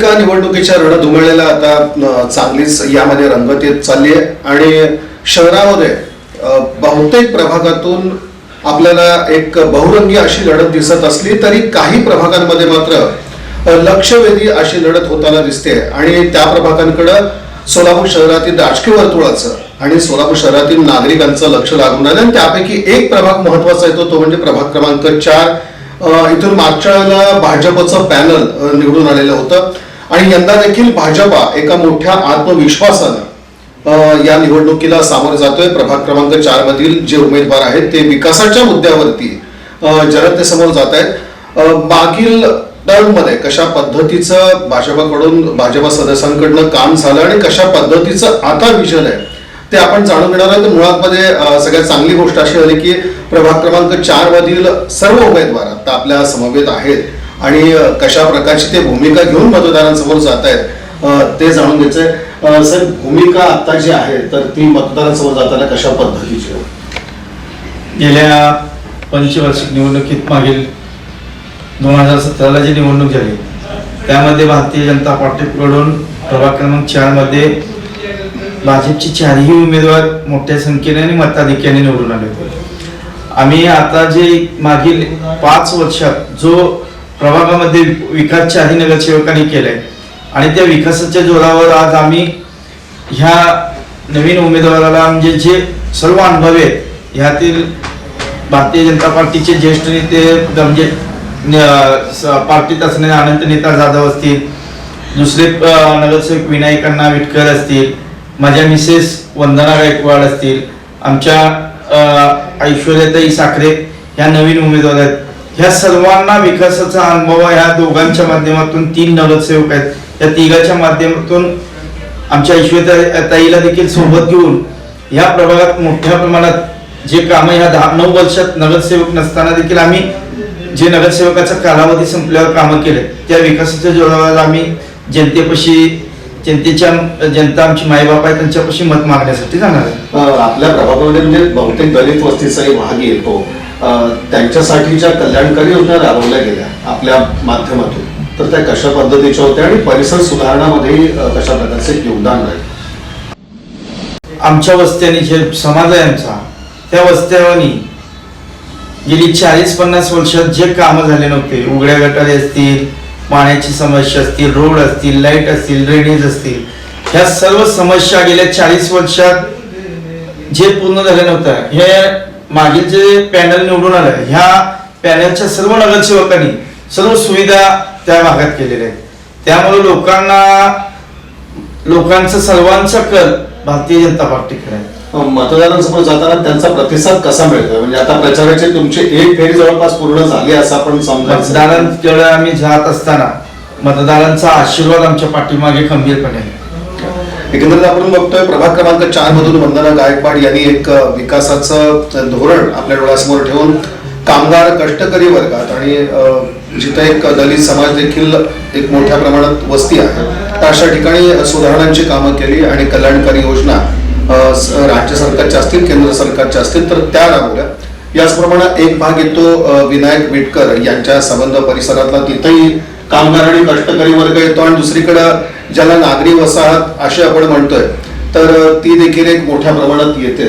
महापालिका निवडणुकीच्या रणधुमाळीला आता चांगलीच यामध्ये रंगत येत चालली आहे. आणि शहरामध्ये बहुतेक प्रभागातून आपल्याला एक बहुरंगी अशी लढत दिसत असली तरी काही प्रभागांमध्ये मात्र लक्षवेधी अशी लढत होताना दिसते. आणि त्या प्रभागांकडं सोलापूर शहरातील राजकीय वर्तुळाचं आणि सोलापूर शहरातील नागरिकांचं लक्ष लागून राहिलं आणि त्यापैकी एक प्रभाग महत्त्वाचा येतो तो म्हणजे प्रभाग क्रमांक चार. इथून मागच्या वेळेला भाजपचं पॅनल निवडून आलेलं होतं. आणि यंदा देखील भाजपा एका मोठ्या आत्मविश्वासानं या निवडणुकीला सामोरं जातोय. प्रभाग क्रमांक चार मधील जे उमेदवार आहेत ते विकासाच्या मुद्द्यावरती जनतेसमोर जात आहेत मागील मध्ये कशा पद्धतीचं भाजपाकडून भाजपा सदस्यांकडनं काम झालं आणि कशा पद्धतीचं आता विजन आहे ते आपण जाणून घेणार आहोत. मुळात मध्ये सगळ्यात चांगली गोष्ट अशी झाली की प्रभाग क्रमांक चार मधील सर्व उमेदवार आता आपल्या समवेत आहेत. आणि कशा प्रकारची ते भूमिका घेऊन मतदारांसमोर जात आहेत ते जाणून घ्यायचंय. सर भूमिका आता जी आहे तर ती मतदारांसमोर जाताना कशा पद्धतीची गेल्या पंचवार्षिक निवडणुकीत मागील दोन हजार सतराला जी निवडणूक झाली त्यामध्ये भारतीय जनता पार्टीकडून प्रभाग क्रमांक चारमध्ये भाजपचे चारही उमेदवार मोठ्या संख्येने आणि मताधिक्याने निवडून आले होते. आम्ही आता जे मागील पाच वर्षात जो प्रभागामध्ये विकास शाही नगरसेवकांनी केलाय. आणि त्या विकासाच्या जोरावर आज आम्ही ह्या नवीन उमेदवाराला म्हणजे जे सर्व अनुभव आहेत ह्यातील भारतीय जनता पार्टीचे ज्येष्ठ नेते म्हणजे स- पार्टीत असणारे अनंत नेता जाधव असतील दुसरे अ, नगरसेवक विनायकांना विटकर असतील माझ्या मिसेस वंदना गायकवाड असतील आमच्या ऐश्वर्याताई साखरे ह्या नवीन उमेदवार आहेत. ह्या सर्वांना विकासाचा अनुभव ह्या दोघांच्या माध्यमातून तीन नगरसेवक आहेत. या तिघाच्या माध्यमातून आमच्या ऐश्वर्या ताईला देखील सोबत घेऊन या प्रभागात मोठ्या प्रमाणात जे कामं ह्या दहा नऊ वर्षात नगरसेवक नसताना देखील आम्ही जे नगरसेवकाचा कालावधी संपल्यावर कामं केले त्या विकासाच्या जोरावर आम्ही जनतेपाशी जनतेच्या जनता आमची मायबाप आहे त्यांच्यापाशी मत मागण्यासाठी जाणार आहे. आपल्या प्रभागामध्ये म्हणजे बहुतेक दलित वस्तीचाही भाग येतो. त्यांच्यासाठी ज्या कल्याणकारी योजना राबवल्या गेल्या आपल्या माध्यमातून. तर त्या कशा पद्धतीच्या होत्या आणि परिसर सुधारणामध्ये कशा प्रकारचे योगदान राहील? आमच्या वस्त्याने जे समाज आहे आमचा त्या वस्त्यावानी गेली चाळीस पन्नास वर्षात जे कामं झाले नव्हते उघड्या गटारे असतील पाण्याची समस्या असतील रोड असतील लाइट असतील ड्रेनेज असतील ह्या सर्व समस्या गेल्या चाळीस वर्षात जे पूर्ण झाले नव्हत्या हे मागील जे पॅनल निवडून आलं ह्या पॅनलच्या सर्व नगरसेवकांनी सर्व सुविधा त्या भागात केलेल्या आहेत. त्यामुळे लोकांना लोकांचा सर्वांचा कल भारतीय जनता पार्टीकडे आहे. अ, मतदारांसमोर जाताना त्यांचा प्रतिसाद कसा मिळतोय? म्हणजे आता प्रचाराची तुमची एक फेरी जवळपास पूर्ण झाली असं आपण मतदारांकडे आम्ही जात असताना मतदारांचा आशीर्वाद आमच्या पाठीमागे खंबीरपणे आहे. एकंदरीत आपण बघतोय प्रभाग क्रमांक चार मधून वंदना गायकवाड यांनी एक विकासाचं धोरण आपल्या डोळ्यासमोर ठेवून कामगार कष्टकरी वर्गात आणि जिथे जिथं एक दलित समाज देखील एक मोठ्या प्रमाणात वस्ती आहे तर अशा ठिकाणी सुधारणांची कामं केली आणि कल्याणकारी योजना राज्य सरकारच्या असतील केंद्र सरकारच्या असतील तर त्या राबवल्या. याचप्रमाणे एक भाग येतो विनायक विटकर यांच्या संबंध परिसरातला तिथंही कामगार आणि कष्टकरी वर्ग येतो आणि दुसरीकडं ज्याला नागरी वसाहत अशी आपण म्हणतोय तर ती देखील एक मोठ्या प्रमाणात येते.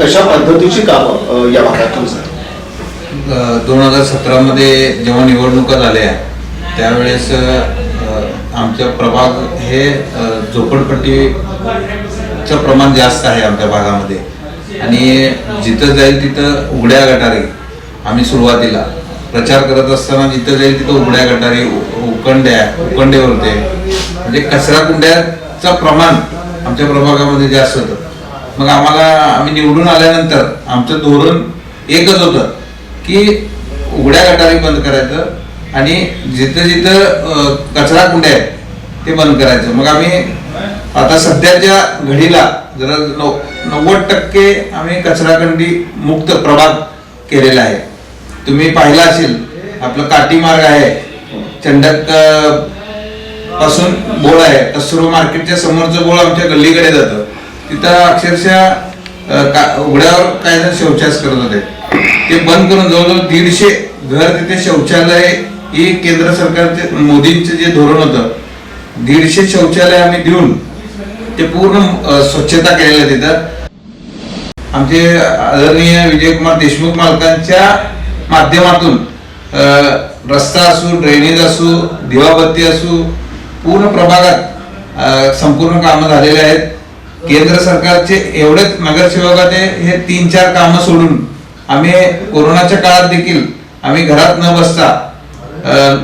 कशा पद्धतीची कामं या भागातून दोन हजार सतरामध्ये जेव्हा निवडणुका झाल्या त्यावेळेस आमच्या प्रभाग हे झोपडपट्टीचं प्रमाण जास्त आहे आमच्या भागामध्ये. आणि जिथं जाईल तिथं उघड्या गटारी आम्ही सुरुवातीला प्रचार करत असताना जिथं जाईल तिथं उघड्या गटारी उकंड्या उकंडे होते. म्हणजे कचरा कुंड्याचं प्रमाण आमच्या प्रभागामध्ये जास्त होतं. मग आम्हाला आम्ही निवडून आल्यानंतर आमचं धोरण एकच होतं की उघड्या गटारी बंद करायचं आणि जिथं जिथं कचरा कुंड्या आहेत ते बंद करायचं. मग आम्ही आता सध्याच्या घडीला जरा नव्वद टक्के आम्ही कचराकंडी मुक्त प्रभाग केलेला आहे. तुम्ही पाहिला असेल आपलं काटी मार्ग आहे. चंडकपासून बोळ आहे. कसुरो मार्केटच्या समोरचं बोळ आमच्या गल्लीकडे जातं. तिथं अक्षरशः उघड्यावर काय जण शौचास करत होते. ते बंद करून जवळजवळ दीडशे घर तिथे शौचालय ही केंद्र सरकारचे मोदींचे जे धोरण होतं दीडशे शौचालय आम्ही देऊन ते पूर्ण स्वच्छता केलेलं तिथं. आमचे आदरणीय विजयकुमार देशमुख मालकांच्या माध्यमातून रस्ता असू ड्रेनेज असू दिवाबत्ती असू पूर्ण प्रभागात संपूर्ण कामं झालेले आहेत. केंद्र सरकारचे एवढेच नगरसेवकाचे हे तीन चार कामं सोडून आम्ही कोरोनाच्या काळात देखील आम्ही घरात न बसता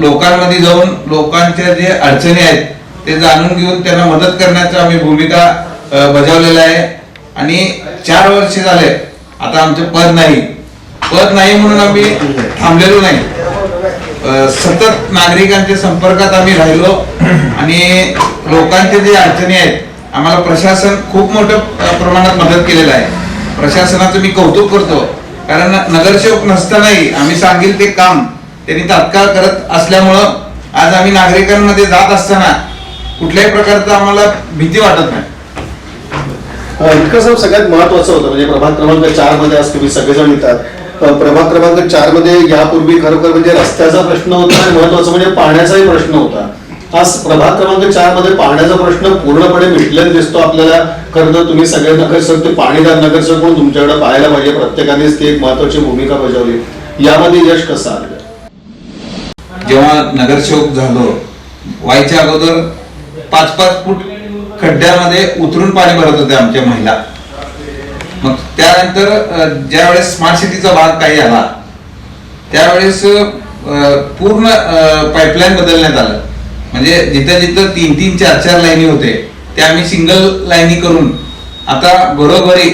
लोकांमध्ये जाऊन लोकांच्या जे अडचणी आहेत ते जाणून घेऊन त्यांना मदत करण्याचा आम्ही भूमिका बजावलेला आहे. आणि चार वर्ष झाले आता आमचं पद नाही. पद नाही म्हणून आम्ही थांबलेलो नाही. सतत नागरिकांच्या संपर्कात आम्ही राहिलो आणि लोकांचे जे अडचणी आहेत आम्हाला प्रशासन खूप मोठ्या प्रमाणात मदत केलेलं आहे. प्रशासनाचं मी कौतुक करतो. कारण नगरसेवक नसतानाही आम्ही सांगेल ते काम त्यांनी तात्काळ करत असल्यामुळं आज आम्ही नागरिकांमध्ये जात असताना कुठल्याही प्रकारचं आम्हाला भीती वाटत नाही. इतकं सगळ्यात महत्वाचं होतं म्हणजे प्रभाग क्रमांक चारमध्ये आज तुम्ही सगळेजण येतात. प्रभाग क्रमांक चारमध्ये यापूर्वी खरोखर म्हणजे रस्त्याचा प्रश्न होता आणि महत्वाचं म्हणजे पाण्याचाही प्रश्न होता. आज प्रभाग क्रमांक चारमध्ये पाण्याचा प्रश्न पूर्णपणे मिटलेला दिसतो आपल्याला. खरं तर तुम्ही सगळे नगरसेवक ते पाणीदार नगरसेवक म्हणून तुमच्याकडे पाहायला पाहिजे. प्रत्येकानेच ती एक महत्वाची भूमिका बजावली. यामध्ये यश कसं आलं? जेव्हा नगरसेवक झालो व्हायच्या अगोदर पाच पाच फूट खड्ड्यामध्ये उतरून पाणी भरत होते आमच्या महिला. मग त्यानंतर ज्या ज्यावेळेस स्मार्ट सिटीचा भाग काही आला त्यावेळेस पूर्ण पाईपलाईन बदलण्यात आलं. म्हणजे जिथं जिथं तीन तीन चार चार लाईनी होते ते आम्ही सिंगल लाईनी करून आता घरोघरी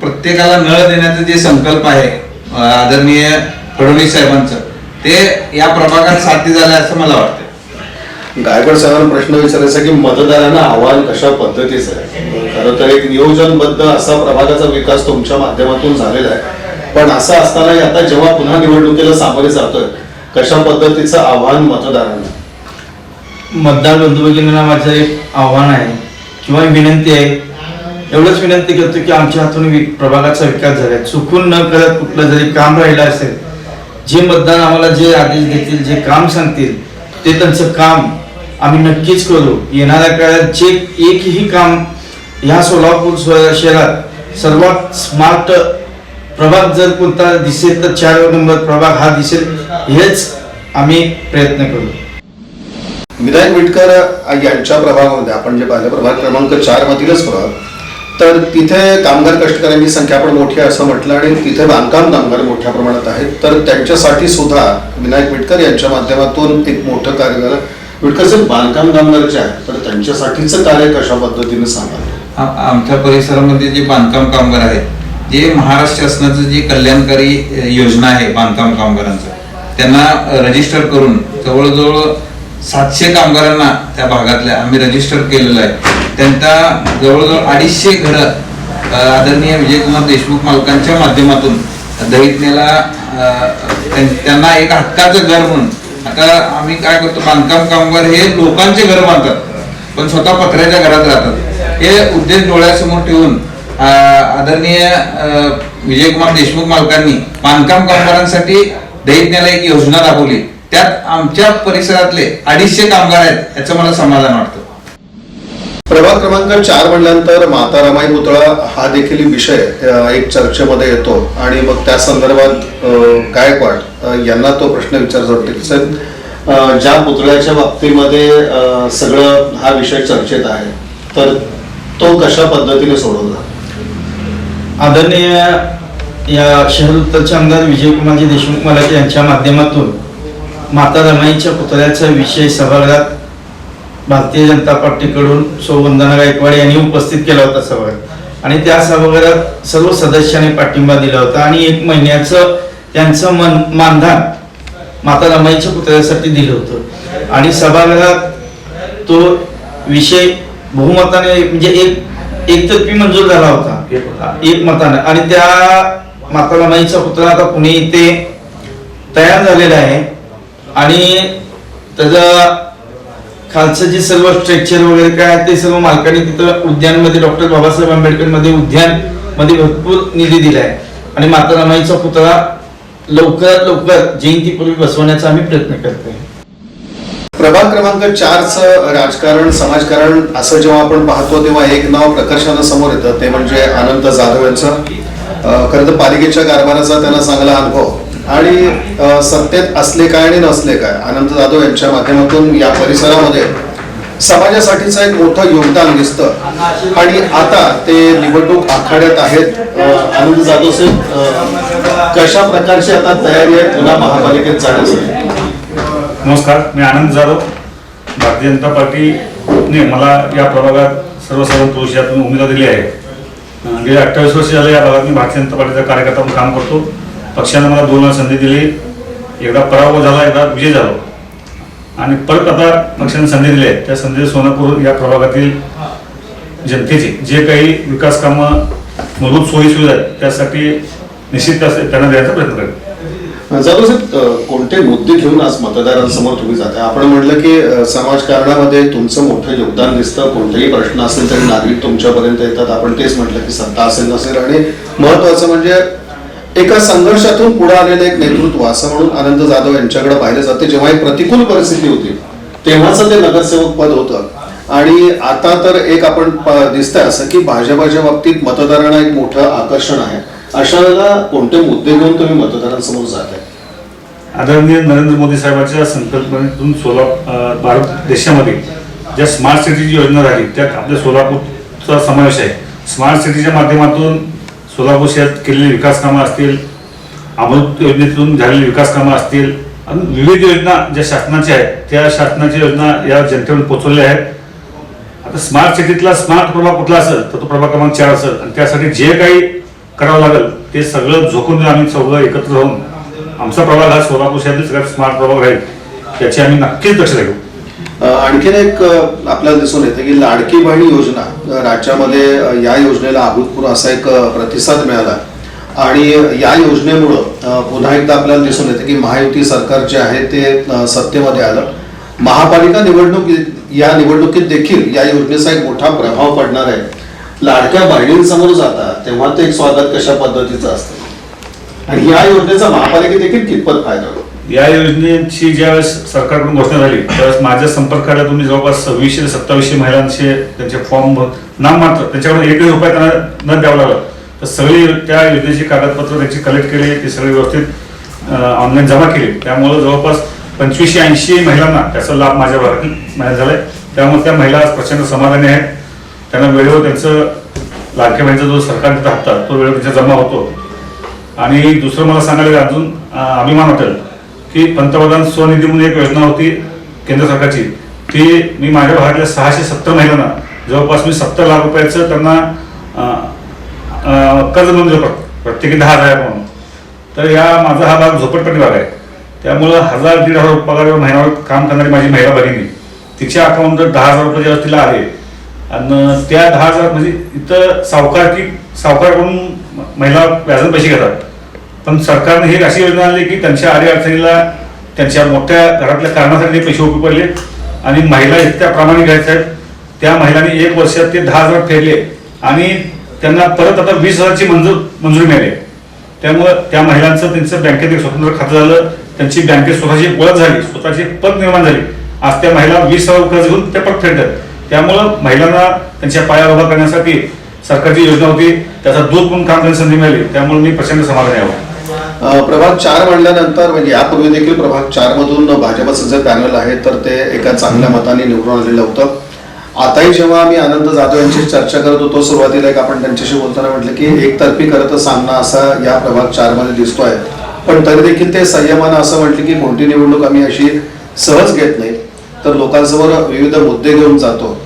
प्रत्येकाला नळ देण्याचं जे संकल्प आहे आदरणीय फडणवीस साहेबांचं ते या प्रभागात साध्य झालं असं मला वाटतं गायकवाड साहेबांना प्रश्न विचारायचा की मतदारांना आव्हान कशा पद्धतीचं आहे? खरं तर एक नियोजनबद्ध असा प्रभागाचा विकास तुमच्या माध्यमातून झालेला आहे. पण असं असतानाही आता जेव्हा पुन्हा निवडणुकीला सामोरे जातोय कशा पद्धतीचं आव्हान मतदारांना? मतदार बंधू भगिनींना माझं एक आव्हान आहे किंवा विनंती आहे. एवढंच विनंती करतो की आमच्या हातून वि- प्रभागाचा विकास झालाय. चुकून न करत कुठलं जरी काम राहिलं असेल जे मतदान आम्हाला जे आदेश देतील जे काम सांगतील ते त्यांचं काम आम्ही नक्कीच करू. येणाऱ्या काळात जे एकही काम ह्या सोलापूर शहरात सर्वात स्मार्ट प्रभाग जर कोणता दिसेल तर चार नंबर प्रभाग हा दिसेल हेच आम्ही प्रयत्न करू. विनायक विटकर यांच्या प्रभागामध्ये आपण जे पाहिलं प्रभाग क्रमांक चार मधीलच प्रभाग तर तिथे कामगार कष्टकऱ्यांची संख्या पण मोठी आहे असं म्हटलं आणि तिथे बांधकाम कामगार मोठ्या प्रमाणात आहेत. तर त्यांच्यासाठी सुद्धा विनायक विटकर यांच्या माध्यमातून एक मोठं कार्य झालं बांधकाम कामगार जे आहेत तर त्यांच्यासाठीचं कार्य कशा पद्धतीने सांगा आमच्या परिसरामध्ये जे बांधकाम कामगार आहेत जे महाराष्ट्र शासनाचं जे कल्याणकारी योजना आहे बांधकाम कामगारांचं त्यांना रजिस्टर करून जवळजवळ सातशे कामगारांना त्या भागातल्या आम्ही रजिस्टर केलेलं आहे. त्यांना जवळजवळ अडीचशे घरं आदरणीय विजयकुमार देशमुख मालकांच्या माध्यमातून दहितनेला त्यां- त्यांना एक हक्काचं घर म्हणून आता आम्ही काय करतो बांधकाम कामगार हे लोकांचे घर बांधतात. पण स्वतः पत्र्याच्या घरात राहतात. हे उद्देश डोळ्यासमोर ठेवून आदरणीय विजयकुमार देशमुख मालकांनी बांधकाम कामगारांसाठी दैत्याला एक योजना राबवली त्यात आमच्या परिसरातले अडीचशे कामगार आहेत याचं मला समाधान वाटतं. प्रभाग क्रमांक चार म्हणल्यानंतर माता रमाई पुतळा हा देखील विषय एक चर्चेमध्ये येतो. आणि मग त्या संदर्भात काय गायकवाड यांना तो प्रश्न विचारायचा वाटतो की साहेब ज्या पुतळ्याच्या बाबतीमध्ये सगळं हा विषय चर्चेत आहे तर तो कशा पद्धतीने सोडवला? आदरणीय या शहर उत्तरचे आमदार विजयकुमारजी देशमुख मलाटे यांच्या माध्यमातून माता रमाईच्या पुतळ्याचा विषय सभागृहात भारतीय जनता पार्टीकडून सौ वंदना गायकवाड यांनी उपस्थित केला होता सभागृहात. आणि त्या सभागृहात सर्व सदस्यांनी पाठिंबा दिला होता. आणि एक महिन्याचं त्यांचं मन मानधन. माता रमाईच्या पुतळ्यासाठी दिलं होतं. आणि सभागृहात तो विषय बहुमताने म्हणजे एक एकतर्फी मंजूर झाला होता. एक मताने. आणि त्या माता रमाईचा पुतळा आता पुणे इथे तयार झालेला आहे. आणि त्याचा खालचं जे सर्व स्ट्रक्चर वगैरे काय आहे ते सर्व मालकांनी तिथं उद्यानमध्ये डॉक्टर बाबासाहेब आंबेडकरमध्ये उद्यानमध्ये भरपूर निधी दिलाय. आणि माता रमाईचा पुतळा लवकरात लवकर जयंतीपूर्वी बसवण्याचा आम्ही प्रयत्न करतोय. प्रभाग क्रमांक चारचं राजकारण समाजकारण असं जेव्हा आपण पाहतो तेव्हा एक नाव प्रकर्षानं समोर येतं ते म्हणजे आनंद जाधव यांचं. खरं तर पालिकेच्या कारभाराचा त्यांना चांगला अनुभव. आणि सत्तेत असले काय आणि नसले काय आनंद जाधव यांच्या माध्यमातून या परिसरामध्ये समाजासाठीचं एक मोठं योगदान दिसतं. आणि आता ते निवडणूक आखाड्यात आहेत. आनंद जाधव साहेब कशा प्रकारची आता तयारी आहे पुन्हा महापालिकेत जाण्यासाठी नमस्कार मी आनंद जाधव भारतीय जनता पार्टीने मला या प्रभागात सर्वसाधारण पुरुष यातून उमेदवारी दिली आहे गेले अठ्ठावीस वर्ष झाले या भागात मी भारतीय जनता पार्टीचा कार्यकर्ता म्हणून काम करतो. पक्षाने मला दोन वेळा संधी दिली. एकदा पराभव झाला एकदा विजय झालो. आणि परत आता पक्षाने संधी दिली आहे. त्या संधी सोनापूर या प्रभागातील जनतेची जे काही विकास कामं मूलभूत सोयी सुविधा आहेत त्यासाठी निश्चित त्यांना द्यायचा प्रयत्न करेल. जाधव साहेब कोणते मुद्दे घेऊन आज मतदारांसमोर तुम्ही जाता आपण म्हटलं की समाजकारणामध्ये तुमचं मोठं योगदान दिसतं. कोणतेही प्रश्न असेल तरी नागरिक तुमच्यापर्यंत येतात. आपण तेच म्हटलं की सत्ता असेल नसेल. आणि महत्वाचं म्हणजे एका संघर्षातून पुढे आलेलं एक नेतृत्व असं म्हणून आनंद जाधव यांच्याकडे पाहिलं जाते. जेव्हा एक प्रतिकूल परिस्थिती होती तेव्हाच ते नगरसेवक पद होतं. आणि आता तर एक आपण प- दिसतंय असं की भाजपाच्या बाबतीत मतदारांना एक मोठं आकर्षण आहे. अशा वेळेला कोणते मुद्दे घेऊन तुम्ही मतदारांसमोर जात आहे आदरणीय नरेंद्र मोदी साहेबांच्या संकल्पनेतून सोलापूर भारत देशामध्ये ज्या स्मार्ट सिटीची योजना झाली त्यात आपल्या सोलापूरचा समावेश आहे. स्मार्ट सिटीच्या माध्यमातून सोलापूर शहरात केलेली विकास कामं असतील अमृत योजनेतून झालेली विकास कामं असतील आणि विविध योजना ज्या शासनाच्या आहेत त्या शासनाच्या योजना या जनतेकडून पोहोचवल्या आहेत. आता स्मार्ट सिटीतला स्मार्ट प्रभाग कुठला असेल तर तो प्रभाग क्रमांक चार असेल. आणि त्यासाठी जे काही करावं लागेल ते सगळं झोकून आम्ही सगळं एकत्र राहून आमचा प्रभाग हा सोलापूर शहरातील सगळ्यात स्मार्ट प्रभाग राहील त्याची आम्ही नक्कीच लक्ष घेऊ आणखीन एक आपल्याला दिसून येतं की लाडकी बहिणी योजना राज्यामध्ये या योजनेला अभूतपूर्व असा एक प्रतिसाद मिळाला. आणि या योजनेमुळं पुन्हा एकदा आपल्याला दिसून येतं की महायुती सरकार जे आहे ते सत्तेमध्ये आलं. महापालिका निवडणूक या निवडणुकीत देखील या योजनेचा एक मोठा प्रभाव पडणार आहे. लाडक्या बहिणींसमोर जाता तेव्हा ते एक स्वागत कशा पद्धतीचं असतं? आणि या योजनेचा महापालिकेत देखील कितपत फायदा होतो? या योजनेची ज्यावेळेस सरकारकडून घोषणा झाली त्यावेळेस माझ्या संपर्काला तुम्ही जवळपास सव्वीसशे ते सत्तावीसशे महिलांचे त्यांचे फॉर्म नाम मात्र त्यांच्याकडून एकही रुपये त्यांना न द्यावं लागला. तर सगळी त्या योजनेची कागदपत्र त्यांची कलेक्ट केली ती सगळी व्यवस्थित ऑनलाईन जमा केली. त्यामुळे जवळपास पंचवीसशे ऐंशी महिलांना त्याचा लाभ माझ्या भागातील महिला झालाय. त्यामुळे त्या महिला प्रचंड समाधानी आहेत. त्यांना वेळेवर त्यांचं लाडक्या महिन्याचा जो सरकार देतं हप्ता तो वेळेवर त्यांचा जमा होतो. आणि दुसरं मला सांगायला अजून अभिमान वाटेल. की पंतप्रधान स्वनिधी म्हणून एक योजना होती केंद्र सरकारची. ती मी माझ्या भागातल्या सहाशे सत्तर महिलांना. जवळपास मी सत्तर लाख रुपयाचं त्यांना कर्ज मंजूर करतो प्रत्येकी दहा हजार म्हणून. तर या माझा हा भाग झोपटपट्टी भाग आहे. त्यामुळं हजार दीड हजार पगारावर महिन्यावर काम करणारी माझी महिला भगिनी. तिच्या अकाउंटवर दहा हजार रुपये जेव्हा तिला आले आणि त्या दहा हजार म्हणजे इथं सावकार की सावकारकडून महिला व्याजाने पैसे घेतात. पण सरकारने ही अशी योजना आणली की त्यांच्या आडी अडचणीला त्यांच्या मोठ्या घरातल्या कारणासाठी पैसे उभे पडले. आणि महिला इतक्या प्रामाणिक आहेत. त्या महिलांनी एक वर्षात ते दहा हजार फेरले आणि त्यांना परत आता वीस हजारची मंजूर मंजुरी मिळाली. त्यामुळं त्या महिलांचं त्यांचं बँकेत एक स्वतंत्र खातं झालं. त्यांची बँकेत स्वतःची ओळख झाली. स्वतःची पद निर्माण झाली. आज त्या महिला वीस हजार कर्ज घेऊन त्या पद फेडतात. त्यामुळं महिलांना त्यांच्या पायावर उभा करण्यासाठी सरकारची योजना होती. त्याचा दूध म्हणून काम करण्याची संधी मिळाली. त्यामुळे मी प्रचंड समाधान यावं प्रभाग चार म्हणल्यानंतर म्हणजे यापूर्वी देखील प्रभाग चार मधून भाजपचं जे पॅनल आहे तर ते एका चांगल्या मताने निवडून आलेलं होतं. आताही जेव्हा आम्ही आनंद जाधव यांची चर्चा करत होतो सुरुवातीला एक आपण त्यांच्याशी बोलताना म्हटलं की एकतर्फी करत सामना असा या प्रभाग चारमध्ये दिसतोय. पण तरी देखील ते संयमानं असं म्हटलं की कोणती निवडणूक आम्ही अशी सहज घेत नाही. तर लोकांसमोर विविध मुद्दे घेऊन जातो.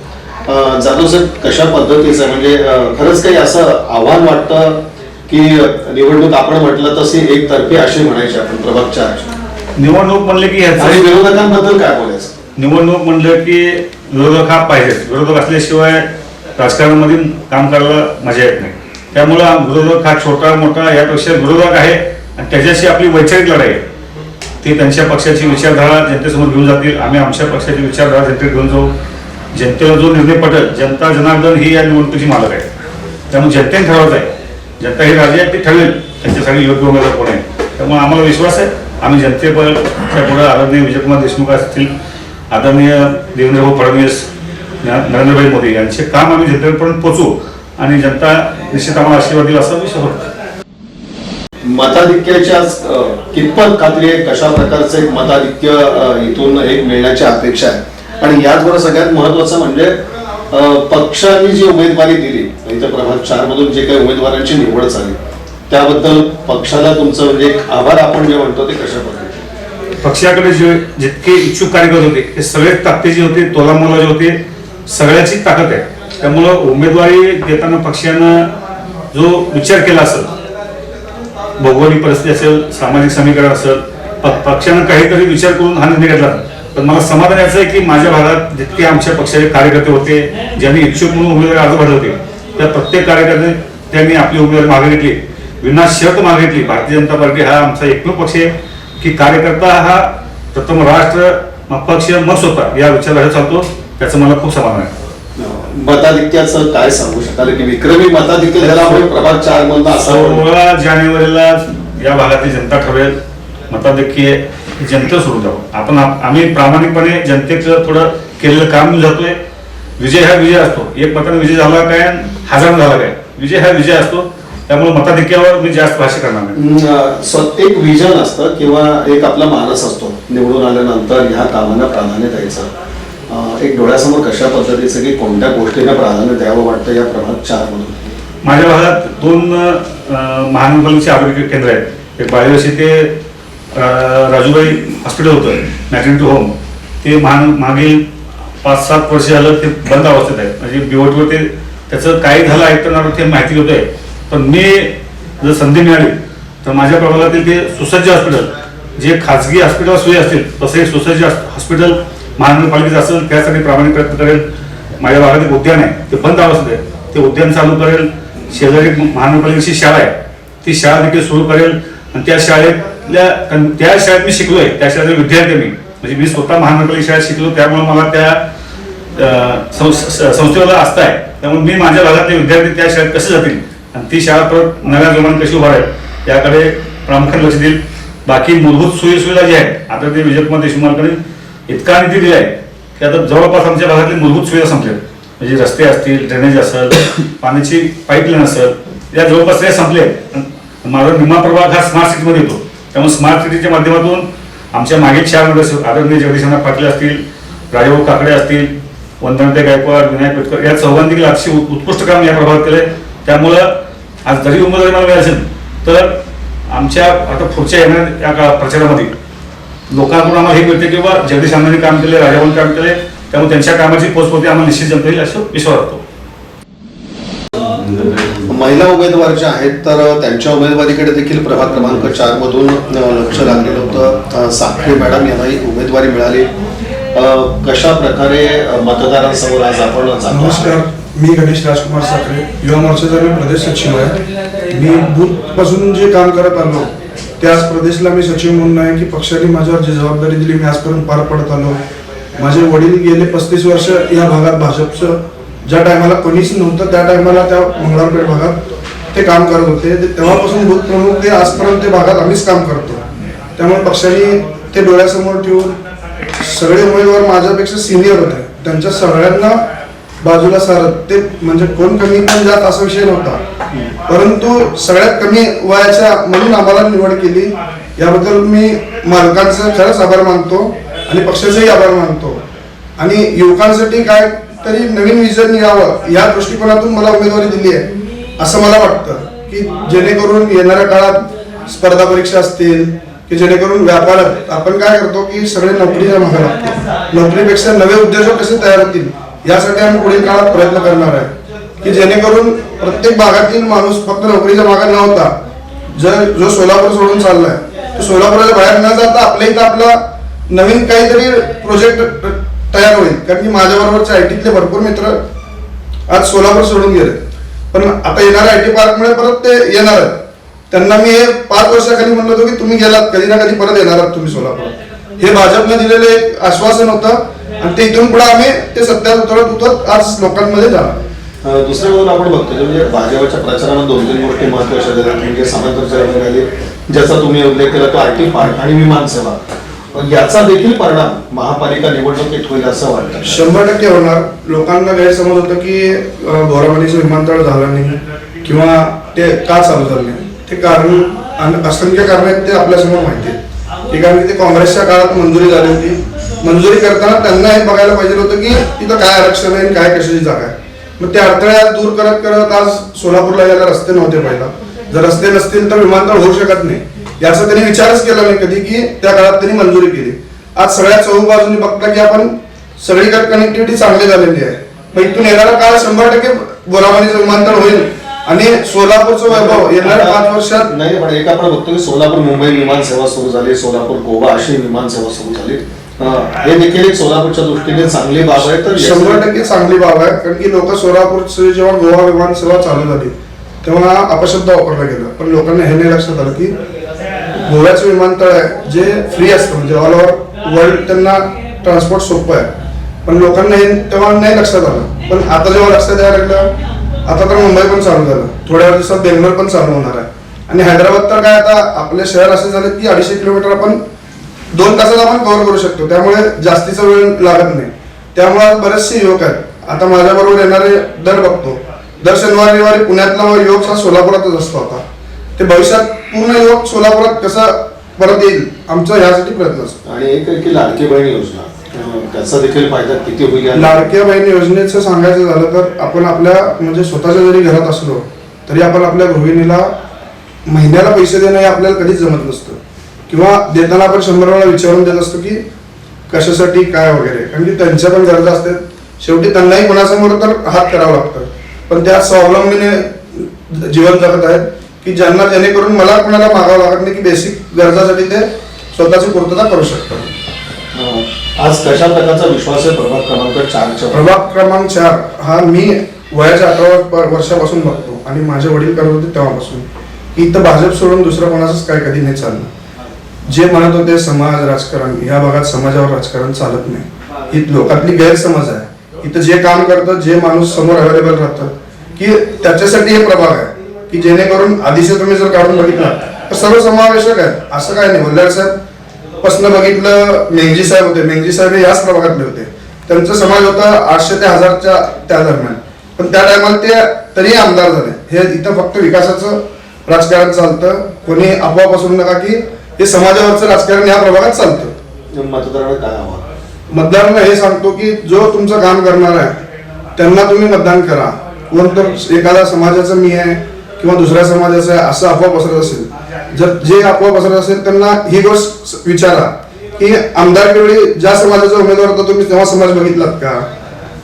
जाधव साहेब कशा पद्धतीचं? म्हणजे खरंच काही असं आव्हान वाटतं? की निवडणूक आपण म्हटलं तशी एकतर्फी अशी म्हणायची आपण प्रभाग चार निवडणूक म्हणले की आणि विरोधकांबद्दल काय बोलायचं? निवडणूक म्हणलं की विरोधक हा पाहिजे. विरोधक असल्याशिवाय राजकारणामध्ये काम करायला मजा येत नाही. त्यामुळं विरोधक हा छोटा मोठा यापेक्षा विरोधक आहे आणि त्याच्याशी आपली वैचारिक लढाई आहे. ते त्यांच्या पक्षाची विचारधारा जनतेसमोर घेऊन जातील. आम्ही आमच्या पक्षाची विचारधारा जनतेत घेऊन जाऊ. जनतेला जो निर्णय पटेल जनता जनार्दन ही या निवडणुकीची मालक आहे. त्यामुळे जनतेने ठरवत आहे. जनता ही राजी आहे ती ठरवेल त्यांच्यासाठी योग्य उमेदवार कोण आहे? त्यामुळे आम्हाला विश्वास आहे. आम्ही जनतेच्या पुढे आदरणीय विजयकुमार देशमुख असतील आदरणीय देवेंद्रभाऊ फडणवीस नरेंद्रभाई मोदी यांचे काम आम्ही जनतेपर्यंत पोचू आणि जनता निश्चित आम्हाला आशीर्वाद देईल असा विश्वास वाटतो मताधिक्याच्या कितपत खात्री आहे कशा प्रकारचं एक मताधिक्य इथून एक मिळण्याची अपेक्षा आहे? आणि याचबरोबर सगळ्यात महत्वाचं म्हणजे पक्षाने जी उमेदवारी दिली इथं प्रभाग चार मधून जे काही उमेदवारांची निवड झाली त्याबद्दल पक्षाला तुमचं म्हणजे एक आभार आपण जे म्हणतो ते कशा पद्धतीने पक्षाकडे जे जितके इच्छुक कार्यकर्ते होते ते सगळे ताकदीचे होते तोलामोला जे होते सगळ्याची ताकद आहे. त्यामुळं उमेदवारी देताना पक्षानं जो विचार केला असेल भौगोलिक परिस्थिती असेल सामाजिक समीकरण असेल पक्षानं काहीतरी विचार करून हा निर्णय घेतला. पण मला समाधान याचं आहे की माझ्या भागात जितके आमच्या पक्षाचे कार्यकर्ते होते ज्यांनी इच्छुक म्हणून उमेदवारी अर्ज भरले होते त्या प्रत्येक कार्यकर्ते त्यांनी आपली उमेदवारी मागे घेतली. विना शर्त मागे घेतली. भारतीय जनता पार्टी हा आमचा एकमेव पक्ष आहे की कार्यकर्ता हा प्रथम राष्ट्र पक्ष मग स्वतः या विचारात चालतो त्याचं मला खूप समाधान आहे. मताधिक्याचं काय सांगू शकाल की विक्रमी मताधिक्य झाला म्हणजे प्रभाग चार मधला असावं सोळा जानेवारीला या भागातली जनता ठरवेल मताधिक्य जनते सोडून जाऊ आपण आप- आम्ही प्रामाणिकपणे जनतेचं थोडं केलेलं काम जातोय विजय हा विजय असतो. एक मताने विजय झाला काय हजार झाला काय? विजय हा विजय असतो. त्यामुळे मताधिक्यावर मी जास्त भाष्य करणार एक विजन असतं किंवा एक आपला मानस असतो. निवडून आल्यानंतर ह्या कामांना प्राधान्य द्यायचं. एक डोळ्यासमोर कशा पद्धतीचं की कोणत्या गोष्टीला प्राधान्य द्यावं वाटतं या प्रभाग चार मधून. माझ्या भागात दोन महानगरपालिकेचे आरोग्य केंद्र आहेत. एक बाळेवाशी ते राजूबाई हॉस्पिटल होतं मॅटर्निटी होम ते महान मागील पाच सात वर्ष झालं ते बंद अवस्थेत म्हणजे आहे म्हणजे बिवटवर ते त्याचं काय झालं ऐकणार ते माहिती होत आहे पण मी जर संधी मिळाली तर माझ्या प्रभागातील ते सुसज्ज हॉस्पिटल जे खाजगी हॉस्पिटल सोयी असतील तसे सुसज्ज हॉस्पिटल महानगरपालिकेचं असेल त्यासाठी प्रामाणिक प्रयत्न करेल. माझ्या भागात एक उद्यान आहे ते बंद अवस्थेत आहे. ते उद्यान चालू करेल. शेजारी महानगरपालिकेची शाळा आहे. ती शाळा देखील सुरू करेल. आणि त्या शाळेत त्या शाळेत मी शिकलोय त्या शाळेतील विद्यार्थी मी. म्हणजे मी स्वतः महानगरपालिका शाळेत शिकलो त्यामुळे मला त्या संस्थेला आस्था आहे. त्यामुळे मी माझ्या भागातले विद्यार्थी त्या शाळेत कसे जातील? आणि ती शाळा परत नव्या जोमाने कशी उभारेल? त्याकडे प्रामुख्याने लक्ष देईल. बाकी मूलभूत सोयी सुविधा ज्या आहेत आता ते विजयकुमार देशमुखांकडे इतका निधी आहे की आता जवळपास आमच्या भागातली मूलभूत सुविधा संपल्या म्हणजे रस्ते असतील ड्रेनेज असेल पाण्याची पाईपलाईन असेल या जवळपास ते संपले माझा निमा प्रभाग हा स्मार्ट सिटीमध्ये येतो. त्यामुळे स्मार्ट सिटीच्या माध्यमातून आमच्या मागील चार नगरसेवक आदरणीय जगदीशांना पाटील असतील राजाभाऊ काकडे असतील वंदनते गायकवाड विनायक पेटकर या चौघांनी देखील अतिशय उत्कृष्ट काम या प्रभागात केलंय. त्यामुळं आज जरी उमेदवारी मला मिळाली असेल तर आमच्या आता पुढच्या येणाऱ्या या काळात प्रचारामध्ये लोकांकडून आम्हाला हे मिळते की बा जगदीश अण्णांनी काम केले राजाभाऊन काम केले त्यामुळे त्यांच्या कामाची पोचपोती आम्हाला निश्चित जनता येईल असं विश्वास वाटतो. महिला उमेदवार ज्या आहेत तर त्यांच्या उमेदवारीकडे देखील प्रभाग क्रमांक चार मधून लक्ष लागलेलं होतं. साखरे मॅडम यांनाही उमेदवारी मिळाली. कशा प्रकारे मतदारांसमोर आज आपण नमस्कार मी गणेश राजकुमार साखरे. युवा मोर्चाचा मी प्रदेश सचिव आहे. मी बूथपासून जे काम करत आलो त्याच प्रदेशला मी सचिव म्हणून आहे की पक्षाने माझ्यावर जी जबाबदारी दिली मी आजपर्यंत पार पडत आलो. माझे वडील गेले पस्तीस वर्ष या भागात भाजपचं. ज्या टायमाला कोणीच नव्हतं त्या टायमाला त्या मंगळवारपेठ भागात ते काम करत होते. ते तेव्हापासून बूथ प्रमुख ते आजपर्यंत ते भागात आम्हीच काम करतो. त्यामुळे पक्षाने ते डोळ्यासमोर ठेवून सगळे उमेदवार माझ्यापेक्षा सिनियर होते. त्यांच्या सगळ्यांना बाजूला सारत ते म्हणजे कोण कमी पण जात असा विषय नव्हता. परंतु सगळ्यात कमी वयाच्या म्हणून आम्हाला निवड केली. याबद्दल मी मालकांचा खरंच आभार मानतो आणि पक्षाचाही आभार मानतो. आणि युवकांसाठी काय तरी नवीन विजन यावं या दृष्टिकोनातून मला उमेदवारी दिली आहे. असं मला वाटतं की जेणेकरून येणाऱ्या काळात स्पर्धा परीक्षा असतील की जेणेकरून व्यापारात आपण काय करतो की सगळे नोकरीच्या मागा लागतो नोकरीपेक्षा नवे उद्योजक कसे तयार होतील यासाठी आम्ही पुढील काळात प्रयत्न करणार आहे. की जेणेकरून प्रत्येक भागातील माणूस फक्त नोकरीच्या मागा न होता जर जो सोलापूर सोडून चाललाय तो सोलापुराच्या बाहेर न जाता आपल्या इथं आपला नवीन काहीतरी प्रोजेक्ट तयार होईल. कारण की माझ्याबरोबरचे आय टीतले भरपूर मित्र आज सोलापूर सोडून गेले. पण आता येणाऱ्या आय टी पार्कमुळे परत ते येणार आहेत. त्यांना मी हे पाच वर्षाखाली म्हणलं होतं की तुम्ही गेलात कधी ना कधी परत येणार आहात तुम्ही सोलापूर हे भाजपने दिलेलं एक आश्वासन होतं आणि ते इथून पुढे आम्ही ते सत्यात उतरत उतरत आज लोकांमध्ये जाणार. दुसऱ्या बाजूला आपण बघतो म्हणजे भाजपच्या प्रचारामध्ये दोन तीन गोष्टी महत्त्वाच्या झाल्या. म्हणजे समाज प्रचार ज्याचा तुम्ही उल्लेख केला तो आय टी पार्क आणि विमान सेवा पण याचा देखील परिणाम महापालिका निवडणुकीत होईल असं वाटतं. शंभर टक्के होणार. लोकांना गैरसमज होतं की अं, विमानतळ झालं नाही किंवा ते का चालू झालं नाही. ते कारण असंख्य कारण आहेत ते आपल्यासमोर माहिती आहेत. ते कारण की ते काँग्रेसच्या काळात मंजुरी झाली होती. मंजुरी करताना त्यांना हे बघायला पाहिजे होतं की तिथं काय आरक्षण आहे आणि काय कशाची जागा आहे. मग ते अडथळ्यात दूर करत करत आज सोलापूरला यायला रस्ते नव्हते पहिला. जर रस्ते नसतील तर विमानतळ होऊ शकत नाही. याचा त्यांनी विचारच केला नाही कधी की त्या काळात त्यांनी मंजुरी केली. आज सगळ्या चौक बाजूनी बघता की आपण सगळीकडे कनेक्टिव्हिटी चांगली झालेली आहे. मग इथून येणारा काळ शंभर टक्के बोरावानीचं विमानतळ होईल. आणि सोलापूरचं वैभव येणाऱ्या पाच वर्षात नाही पण एक आपण बघतो की सोलापूर मुंबई विमान सेवा सुरू झाली सोलापूर गोवा अशी विमान सेवा सुरू झाली. हे देखील एक सोलापूरच्या दृष्टीने चांगली बाब आहे तर शंभर टक्के चांगली बाब आहे कारण की लोक सोलापूरची जेव्हा गोवा विमान सेवा चालू झाली तेव्हा अपशब्द वापरला गेला. पण लोकांना हे नाही लक्षात आलं की गोव्याचं विमानतळ आहे जे फ्री असतं म्हणजे ऑल ओव्हर वर्ल्ड त्यांना ट्रान्सपोर्ट सोपं आहे. पण लोकांना हे तेव्हा नाही लक्षात आलं. पण आता जेव्हा लक्षात यायला लागलं आता तर मुंबई पण चालू झालं. थोड्या दिवसात बेंगलोर पण चालू होणार आहे. आणि हैदराबाद तर काय आता आपले शहर असे झाले की अडीचशे किलोमीटर आपण दोन तासात आपण कव्हर करू शकतो. त्यामुळे जास्तीचा वेळ लागत नाही. त्यामुळे बरेचसे युवक आहेत. आता माझ्याबरोबर येणारे दर बघतो. दर शनिवार रविवारी पुण्यातला युवक हा सोलापुरातच असतो आता. ते भविष्यात पूर्ण युवक सोलापुरात कसा परत येईल आमचा यासाठी प्रयत्न असतो. आणि एक आहे की लाडकी बहीण योजना. अं, त्याचा देखील फायदा किती होईल लाडक्या बहीण योजनेचं सांगायचं झालं तर आपण आपल्या म्हणजे स्वतःच्या जरी घरात असलो तरी आपण आपल्या गृहिणीला महिन्याला पैसे देणं हे आपल्याला कधीच जमत नसतं. किंवा देताना आपण शंभर वेळा विचारून देत असतो की कशासाठी काय वगैरे. कारण की त्यांच्या पण गरजा असतात. शेवटी त्यांनाही कोणासमोर तर हात करावं लागतं. पण त्या स्वावलंबीने जीवन जगत आहेत. की ज्यांना जेणेकरून मला कोणाला मागावं लागत नाही की बेसिक गरजासाठी ते स्वतःची पूर्तता करू शकतात. आज कशा प्रकारचा विश्वास आहे प्रभाग क्रमांक चारच्या प्रभाग क्रमांक चार हा मी वयाच्या अठरा वर- वर्षापासून बघतो आणि माझे वडील करत होते तेव्हापासून. की इथं भाजप सोडून दुसरं कोणाचंच काय कधी नाही चाललं जे म्हणत होते समाज राजकारण या भागात समाजावर राजकारण चालत नाही. ही. लोकातली गैरसमज आहे. इथं जे काम करतं जे माणूस समोर अवेलेबल राहतं की त्याच्यासाठी हे प्रभाग आहे. की जेणेकरून आधीचे तुम्ही जर काढून बघितलं तर सर्व समावेशक आहे असं काय नाही. वल्लाड साहेब पासनं बघितलं मेंगजी साहेब होते. मेंगजी साहेब हे याच प्रभागातले होते. त्यांचा समाज होता आठशे ते हजारच्या त्या दरम्यान. पण त्या टायमाला ते तरी आमदार झाले. हे इथं फक्त विकासाचं राजकारण चालतं. कोणी अफवा पसरू नका की हे समाजावरचं राजकारण या प्रभागात चालतं. मतदारांना काय आव्हान मतदारांना हे सांगतो की जो तुमचं काम करणार आहे त्यांना तुम्ही मतदान करा. कोण तर एखादा समाजाचा मी आहे किंवा दुसऱ्या समाजाचा आहे असं अफवा पसरत असेल. जर जे अफवा पसरत असेल त्यांना ही गोष्ट विचारा. की आमदारकी वेळी ज्या समाजाचा उमेदवार होता तुम्ही तेव्हा समाज बघितलात का?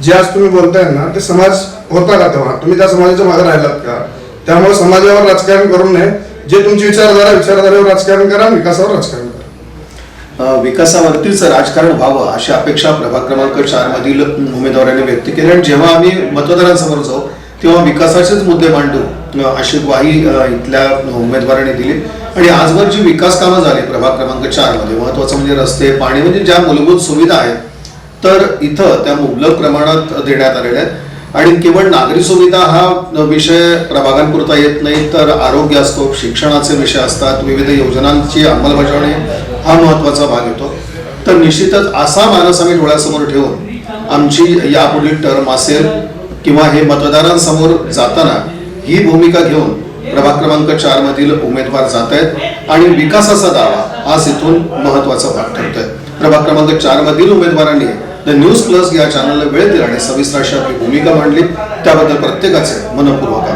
जे आज तुम्ही बोलताय ना ते समाज होता का तेव्हा? तुम्ही त्या समाजाच्या मागे राहिलात का? त्यामुळे समाजावर राजकारण करू नये. जे तुमची विचारधारा विचारधारेवर राजकारण करा विकासावर राजकारण करा. विकासावरतीच राजकारण व्हावं अशी अपेक्षा प्रभाग क्रमांक चार मधील उमेदवारांनी व्यक्त केली. आणि जेव्हा आम्ही मतदारांसमोर जाऊ तेव्हा विकासाचेच मुद्दे मांडू अशी ग्वाही इथल्या उमेदवारांनी दिली. आणि आजवर जी विकास कामं झाली प्रभाग क्रमांक चारमध्ये महत्वाचं म्हणजे रस्ते पाणी म्हणजे ज्या मूलभूत सुविधा आहेत तर इथं त्या मुबलक प्रमाणात देण्यात आलेल्या आहेत. आणि केवळ नागरी सुविधा हा विषय प्रभागांपुरता येत नाही तर आरोग्य असतो शिक्षणाचे विषय असतात विविध योजनांची अंमलबजावणी हा महत्त्वाचा भाग येतो. तर निश्चितच असा मानस आम्ही डोळ्यासमोर ठेवून आमची यापुढील टर्म असेल किंवा हे मतदारांसमोर जाताना ही भूमिका घेऊन प्रभाग क्रमांक चार मधील उमेदवार जात आहेत आणि विकासाचा दावा आज इथून महत्त्वाचा भाग ठरतोय. प्रभाग क्रमांक चार मधील उमेदवारांनी द न्यूज प्लस या चॅनलला वेळ दिला आणि सविस्तर अशी आपली भूमिका मांडली. त्याबद्दल प्रत्येकाचे मनपूर्वक